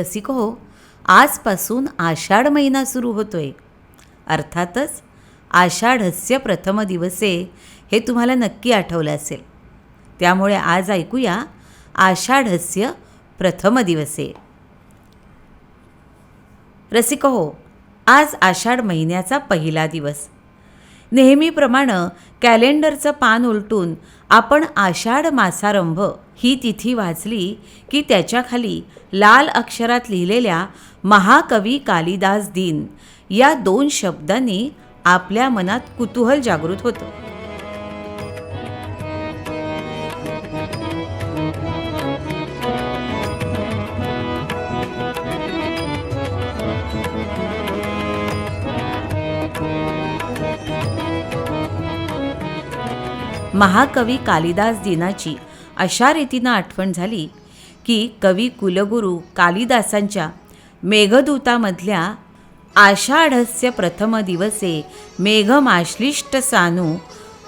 रसिक हो आजपासून आषाढ महिना सुरू होतोय. अर्थातच आषाढस्य प्रथम दिवसे हे तुम्हाला नक्की आठवलं असेल. त्यामुळे आज ऐकूया आषाढस्य प्रथम दिवसे. रसिक हो आज आषाढ महिन्याचा पहिला दिवस. नेहमीप्रमाणे कॅलेंडरचं पान उलटून आपण आषाढ मासारंभ ही तिथी वाचली की त्याच्याखाली लाल अक्षरात लिहिलेल्या महाकवी कालिदास दिन या दोन शब्दांनी आपल्या मनात कुतूहल जागृत होतं. महाकवी कालिदास दिनाची अशा रीतीनं आठवण झाली की कवी कुलगुरू कालिदासांच्या मेघदूतामधल्या आषाढस्य प्रथम दिवसे मेघमाश्लिष्ट सानू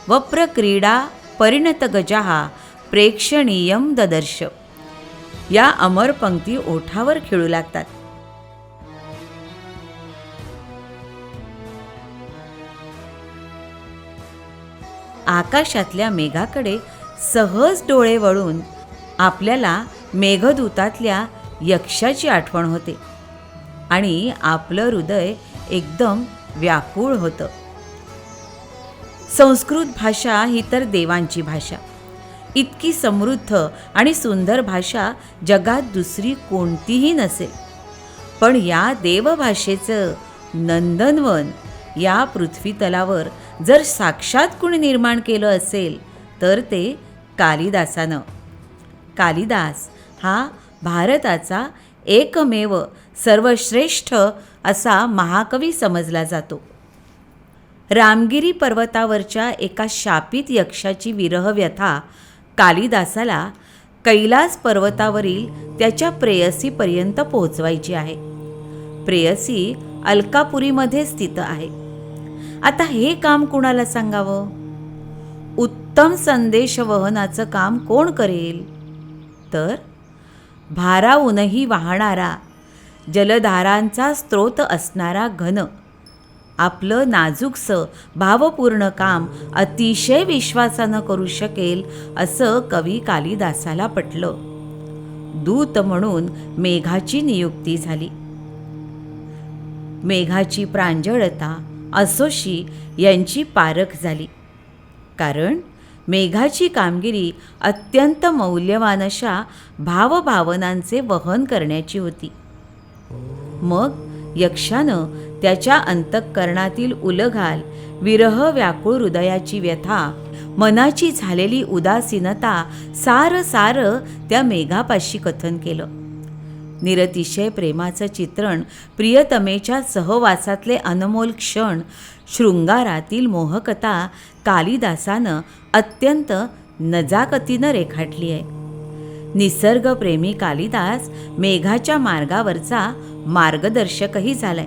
वप्रक्रीडा परिणत गजाहा प्रेक्षणीयम ददर्श. या अमर पंक्ती ओठावर खेळू लागतात. आकाशातल्या मेघाकडे सहज डोळे वळून आपल्याला मेघदूतातल्या यक्षाची आठवण होते. आणि आपलं हृदय एकदम व्याकुळ होतं. संस्कृत भाषा ही तर देवांची भाषा. इतकी समृद्ध आणि सुंदर भाषा जगात दुसरी कोणतीही नसेल. पण या देवभाषेचं नंदनवन या पृथ्वीतलावर जर साक्षात कुणी निर्माण केलं असेल तर ते कालिदासानं. कालिदास हा भारताचा एकमेव सर्वश्रेष्ठ असा महाकवी समजला जातो. रामगिरी पर्वतावरच्या एका शापित यक्षाची विरहव्यथा कालिदासाला कैलास पर्वतावरील त्याच्या प्रेयसीपर्यंत पोहोचवायची आहे. प्रेयसी अलकापुरीमध्ये स्थित आहे. आता हे काम कुणाला सांगावं? उत्तम संदेश वहनाचं काम कोण करेल? तर भाराहूनही वाहणारा जलधारांचा स्रोत असणारा घन आपलं नाजूकसं भावपूर्ण काम अतिशय विश्वासानं करू शकेल असं कवी कालिदासाला पटलं. दूत म्हणून मेघाची नियुक्ती झाली. मेघाची प्रांजळता असोशी यांची पारख झाली. कारण मेघाची कामगिरी अत्यंत मौल्यवान अशा भावभावनांचे वहन करण्याची होती. मग यक्षानं त्याच्या अंतःकरणातील उलघाल विरह व्याकुळ हृदयाची व्यथा मनाची झालेली उदासीनता सार सार त्या मेघापाशी कथन केलं. निरतिशय प्रेमाचं चित्रण प्रियतमेच्या सहवासातले अनमोल क्षण. शृंगारातील मोहकता कालिदासानं अत्यंत नजाकतीनं रेखाटली आहे. निसर्गप्रेमी कालिदास मेघाच्या मार्गावरचा मार्गदर्शकही झालाय.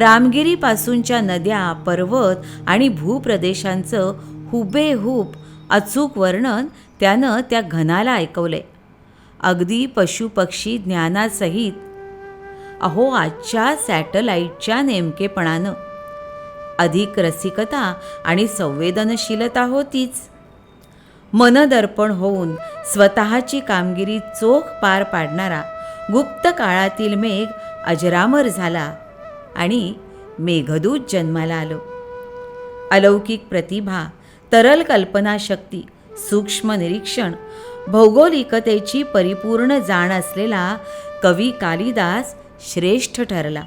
रामगिरीपासूनच्या नद्या पर्वत आणि भूप्रदेशांचं हुबेहूब अचूक वर्णन त्यानं त्या घनाला ऐकवलंय. अगदी पशुपक्षी ज्ञानासहित. अहो आजच्या सॅटेलाईटच्या नेमकेपणानं. अधिक रसिकता आणि संवेदनशीलता होतीच मनदर्पण होऊन स्वतःची कामगिरी चोख पार पाडणारा गुप्त काळातील मेघ अजरामर झाला आणि मेघदूत जन्माला आलो. अलौकिक प्रतिभा तरल कल्पनाशक्ती सूक्ष्म निरीक्षण भौगोलिकतेची परिपूर्ण जाण असलेला कवी कालिदास श्रेष्ठ ठरला.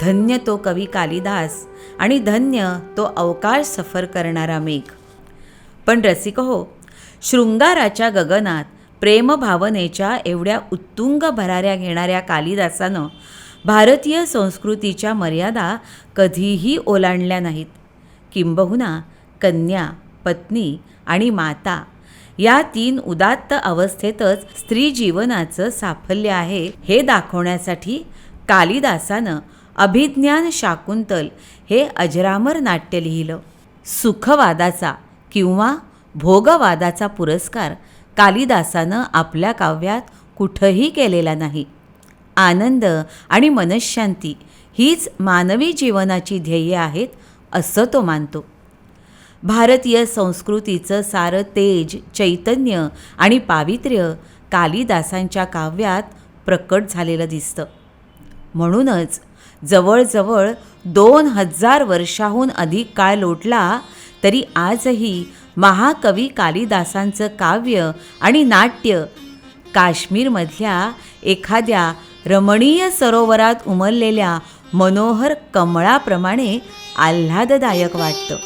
धन्य तो कवी कालिदास आणि धन्य तो अवकाश सफर करणारा मेघ. पण रसिक हो शृंगाराच्या गगनात प्रेमभावनेच्या एवढ्या उत्तुंग भराऱ्या घेणाऱ्या कालिदासानं भारतीय संस्कृतीच्या मर्यादा कधीही ओलांडल्या नाहीत. किंबहुना कन्या पत्नी आणि माता. या तीन उदात्त अवस्थेतच स्त्री जीवनाचं साफल्य आहे हे दाखवण्यासाठी कालिदासानं अभिज्ञान शाकुंतल हे अजरामर नाट्य लिहिलं. सुखवादाचा किंवा भोगवादाचा पुरस्कार कालिदासानं आपल्या काव्यात कुठंही केलेला नाही. आनंद आणि मनशांती हीच मानवी जीवनाची ध्येये आहेत असं तो मानतो. भारतीय संस्कृतीचं सारं तेज चैतन्य आणि पावित्र्य कालिदासांच्या काव्यात प्रकट झालेलं दिसतं. म्हणूनच जवळजवळ दोन हजार वर्षाहून अधिक काळ लोटला तरी आजही महाकवी कालिदासांचं काव्य आणि नाट्य काश्मीरमधल्या एखाद्या रमणीय सरोवरात उमललेल्या मनोहर कमळाप्रमाणे आल्हाददायक वाटतं.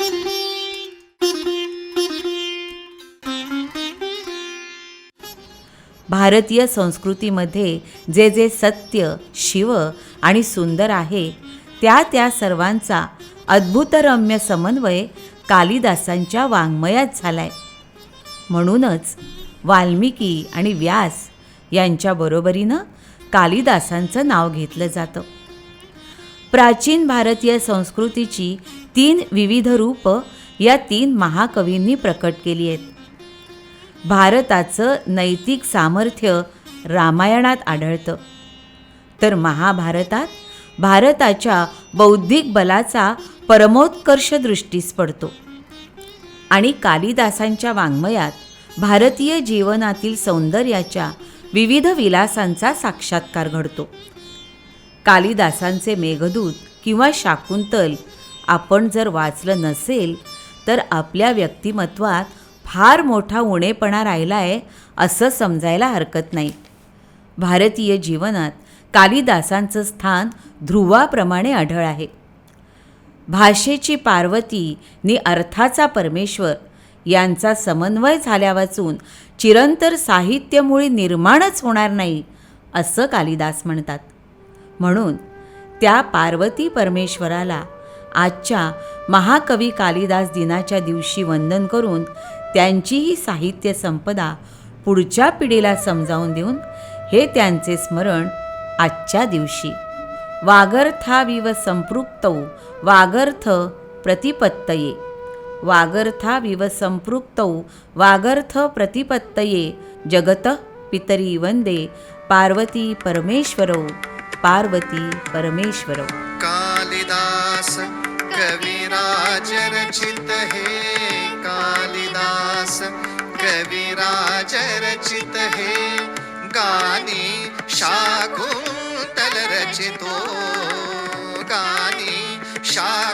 भारतीय संस्कृतीमध्ये जे जे सत्य शिव आणि सुंदर आहे त्या त्या सर्वांचा अद्भुतरम्य समन्वय कालिदासांच्या वाङ्मयात झालाय. म्हणूनच वाल्मिकी आणि व्यास यांच्या बरोबरीनं कालिदासांचं नाव घेतलं जातं. प्राचीन भारतीय संस्कृतीची तीन विविध रूपं या तीन महाकवींनी प्रकट केली आहेत. भारताचं नैतिक सामर्थ्य रामायणात आढळतं. तर महाभारतात भारताच्या बौद्धिक बलाचा परमोत्कर्ष दृष्टीस पडतो. आणि कालिदासांच्या वाङ्मयात भारतीय जीवनातील सौंदर्याच्या विविध विलासांचा साक्षात्कार घडतो. कालिदासांचे मेघदूत किंवा शाकुंतल आपण जर वाचलं नसेल तर आपल्या व्यक्तिमत्वात फार मोठा उणेपणा राहिला आहे असं समजायला हरकत नाही. भारतीय जीवनात कालिदासांचं स्थान ध्रुवाप्रमाणे आढळ आहे. भाषेची पार्वती नि अर्थाचा परमेश्वर यांचा समन्वय झाल्या वाचून चिरंतर साहित्यमुळे निर्माणच होणार नाही असं कालिदास म्हणतात. म्हणून त्या पार्वती परमेश्वराला आजच्या महाकवी कालिदास दिनाच्या दिवशी वंदन करून त्यांची ही साहित्य संपदा पुढच्या पिढीला समजावून देऊन हे त्यांचे स्मरण आजच्या दिवशी. वागर्थाविव संपृक्तौ वागर्थ प्रतिपत्तये. वागर्थाविव संपृक्तौ वागर्थ प्रतिपत्तये. जगत पितरी वंदे पार्वती परमेश्वरौ पार्वती परमेश्वरौ. कालिदास कविराज रचित हे. कालिदास कविराज रचित हे गाणी शाकुंतल रचितो. गाणी शा